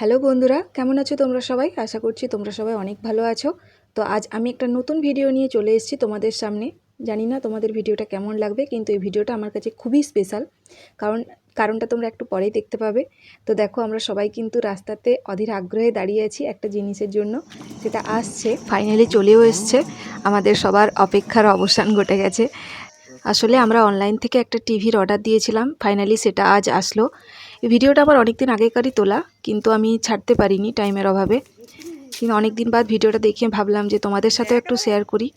Hello বন্ধুরা, কেমন আছো তোমরা সবাই? আশা করছি তোমরা সবাই অনেক ভালো আছো। তো আজ আমি একটা নতুন ভিডিও নিয়ে চলে এসেছি তোমাদের সামনে। জানি না তোমাদের ভিডিওটা কেমন লাগবে, কিন্তু এই ভিডিওটা আমার কাছে খুবই স্পেশাল কারণ, কারণটা তোমরা একটু পরেই দেখতে পাবে। তো দেখো, আমরা সবাই কিন্তু রাস্তাতে অধীর আগ্রহে দাঁড়িয়ে আছি একটা জিনিসের জন্য। সেটা আসছে ফাইনালি চলেও এসছে। আমাদের সবার অপেক্ষার অবসান ঘটে গেছে। আসলে আমরা অনলাইন থেকে একটা টিভির অর্ডার দিয়েছিলাম ফাইনালি সেটা আজ আসলো। ভিডিওটা আমার অনেক দিন আগেকারই তোলা, কিন্তু আমি ছাড়তে পারিনি টাইমের অভাবে। কিন্তু অনেক দিন বাদ ভিডিওটা দেখে ভাবলাম যে তোমাদের সাথেও একটু শেয়ার করি।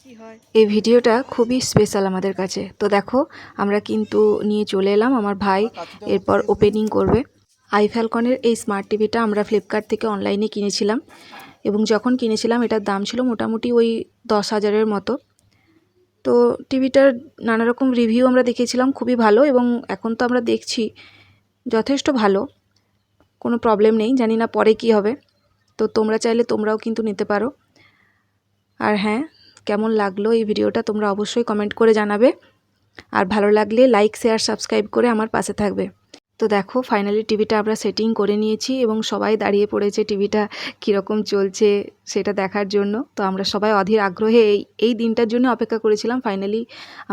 এই ভিডিওটা খুবই স্পেশাল আমাদের কাছে। তো দেখো, আমরা কিন্তু নিয়ে চলে এলাম আমার ভাই, এরপর ওপেনিং করবে। আই ফ্যালকনের এই স্মার্ট টিভিটা আমরা ফ্লিপকার্ট থেকে অনলাইনে কিনেছিলাম। এবং যখন কিনেছিলাম, এটার দাম ছিল মোটামুটি ওই দশ হাজারের মতো। তো টিভিটার নানা রকম রিভিউ আমরা দেখেছিলাম খুবই ভালো এবং এখন তো আমরা দেখছি যথেষ্ট ভালো, কোনো প্রবলেম নেই, জানি না পরে কি হবে। তো তোমরা চাইলে তোমরাও কিন্তু নিতে পারো। আর হ্যাঁ কেমন লাগল এই ভিডিওটা তোমরা অবশ্যই কমেন্ট করে জানাবে। আর ভালো লাগলে লাইক, শেয়ার, সাবস্ক্রাইব করে আমার পাশে থাকবে। তো দেখো ফাইনালি টিভিটা আমরা সেটিং করে নিয়েছি এবং সবাই দাঁড়িয়ে পড়েছে টিভিটা কীরকম চলছে সেটা দেখার জন্য। তো আমরা সবাই অধীর আগ্রহে এই এই দিনটার জন্য অপেক্ষা করেছিলাম। ফাইনালি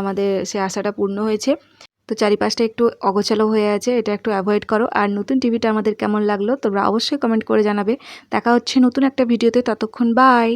আমাদের সে আশাটা পূর্ণ হয়েছে। তো চারিপাশটা একটু অগোছালো হয়ে আছে, এটা একটু অ্যাভয়েড করো। আর নতুন টিভিটা আমাদের কেমন লাগল তোমরা অবশ্যই কমেন্ট করে জানাবে। দেখা হচ্ছে নতুন একটা ভিডিওতে ততক্ষণ বাই